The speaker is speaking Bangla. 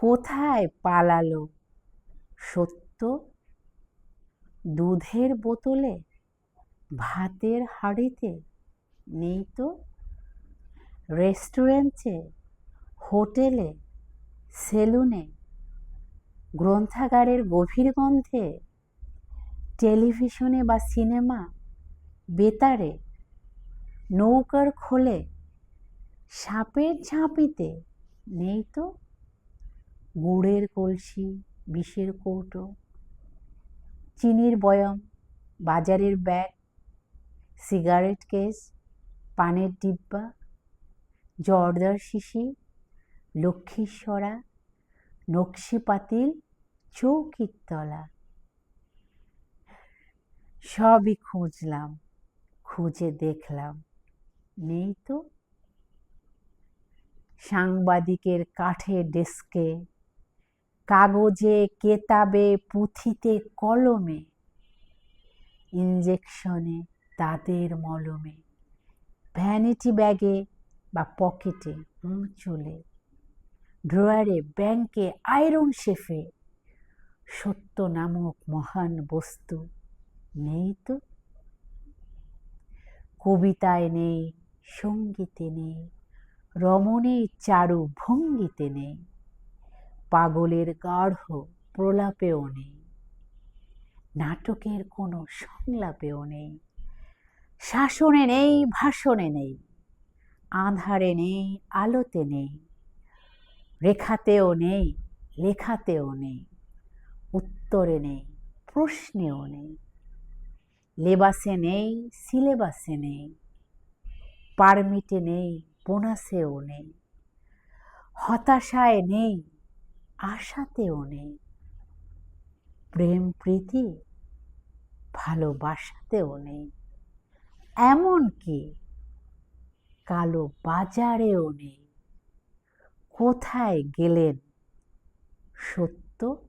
কোথায় পালালো? সত্য? দুধের বোতলে? ভাতের হাঁড়িতে? নেই তো? রেস্টুরেন্টে? হোটেলে? সেলুনে? গ্রন্থাগারের গভীর গন্ধে? টেলিভিশনে বা সিনেমা? বেতারে? নৌকার খোলে? সাপের ঝাঁপিতে? নেই তো? গুড়ের কলসি, বিষের কৌটো, চিনির বয়ম, বাজারের ব্যাগ, সিগারেট কেস, পানের ডিব্বা, জর্দার শিশি লক্ষ্মীশ্বরা নকশি পাতিল, চৌকির তলা। সবই খুঁজলাম, খুঁজে দেখলাম, নেই তো। সাংবাদিকের কাঠের ডেস্কে কাগজে কেতাবে পুঁথিতে কলমে ইঞ্জেকশনে তাদের মলমে ভ্যানিটি ব্যাগে বা পকেটে চলে ড্রয়ারে ব্যাংকে আয়রন শেফে সত্য নামক মহান বস্তু নেই তো? কবিতায় নেই, সঙ্গীতে নেই, রমণীর চারু ভঙ্গিতে নেই। পাগলের গাঢ় প্রলাপেও নেই, নাটকের কোনো সংলাপেও নেই, শাসনে নেই, ভাষণে নেই, আধারে নেই, আলোতে নেই, রেখাতেও নেই, লেখাতেও নেই, উত্তরে নেই, প্রশ্নেও নেই, লেবাসে নেই, সিলেবাসে নেই, পারমিটে নেই, বোনাসেও নেই, হতাশায় নেই আশাতেও নেই। প্রেম প্রীতি ভালোবাসাতেও নেই। এমনকি কালো বাজারেও নেই। কোথায় গেলেন সত্য?